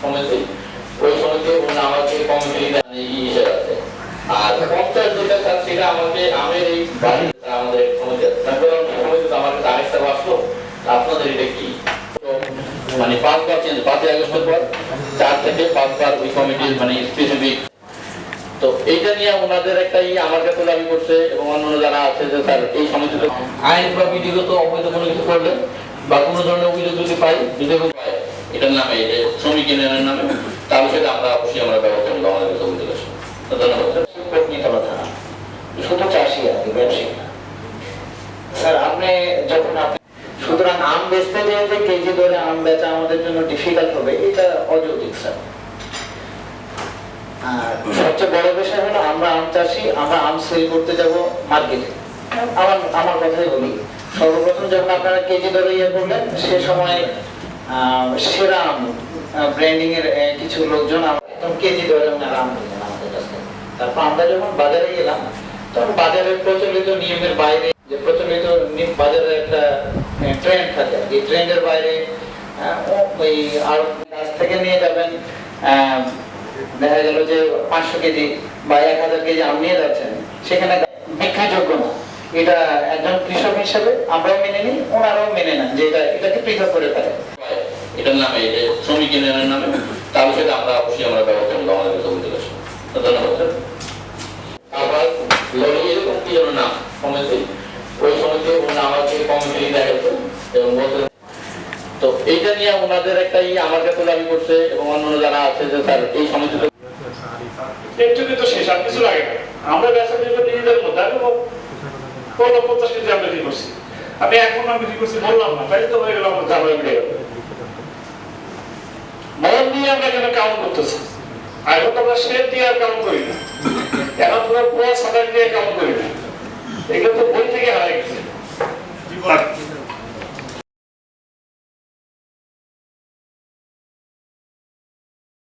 ওই আমাকে কমিটি আছে আর পঞ্চায়েত যেটা সেটা আমাকে এই আমাদের আপনাদের এটা কি? মানে পাঁচবার চেঞ্জ, পাঁচই আগস্টের পর চার থেকে পাঁচবার ওই কমিটির মানে স্পেসিফিক তো এইটা নিয়ে ওনাদের একটা ই আমার কাছে দাবি করছে এবং অন্যান্য যারা আছে যে স্যার, এই আইন বা বিধিগত অবৈধ কোনো কিছু করলে বা কোনো ধরনের অভিযোগ যদি পাই, যদি পায় এটার নামে শ্রমিক ইউনিয়নের নামে তাহলে সেটা আমরা অবশ্যই আমরা ব্যবস্থা আমাদের কাছে অভিযোগ ধন্যবাদ। শুধু চাষি আর ব্যবসায়ী। স্যার, আপনি যখন আপনি সুতরাং আম বেচতে যে কেজি ধরে আম বেচা আমাদের জন্য ডিফিকাল্ট হবে, এটা স্যার। সবচেয়ে বড় বিষয় হলো আমরা আম চাষি, আমরা আম সেল করতে যাব মার্কেটে আমার আমার কথাই বলি সর্বপ্রথম যখন আপনারা কেজি ধরে ইয়ে করলেন, সে সময় আহ, ব্র্যান্ডিং এর কিছু লোকজন একদম কেজি ধরে আম নিলেন আমাদের কাছ তারপর আমরা যখন বাজারে গেলাম তখন বাজারের প্রচলিত নিয়মের বাইরে যে প্রচলিত বাজারের একটা ট্রেন্ড থাকে আর কি। ট্রেন্ডের বাইরে ওই আর কাছ থেকে নিয়ে যাবেন দেখা গেল যে পাঁচশো কেজি বা এক হাজার কেজি আম নিয়ে যাচ্ছেন সেখানে বিক্রিযোগ্য না। এটা একজন কৃষক হিসেবে আমরাও মেনে নিই ওনারাও মেনে নেন যে এটা এটাকে পৃথক করে ফেলে এটার নামে যে শ্রমিক ইউনিয়নের নামে তাহলে সেটা আমরা অবশ্যই আমরা ব্যবস্থা নেব আমাদের ধন্যবাদ, স্যার। আবার কি যেন নাম সমিতি ওই তো এইটা নিয়ে ওনাদের একটা ই আমার কাছে দাবি করছে অন্যান্য যারা আছে যে স্যার, এই সমিতিতে একটু কিন্তু শেষ, আর কিছু লাগে না। আমরা ব্যবসা করব নিজেদের মধ্যে, আমি পনেরো, পঞ্চাশ আমরা করছি। আমি এখন আমি করছি, বললাম না, তাই তো হয়ে গেল আমার ঝামেলা আমরা এখানে কাউন্ট করতেছি। এখন তো আমরা শেপ দিয়ে আর কাউন্ট করি না। এখন তোমরা পুরো সাদা দিয়ে কাউন্ট করি না। এগুলো তো বই থেকে হারাই গেছে।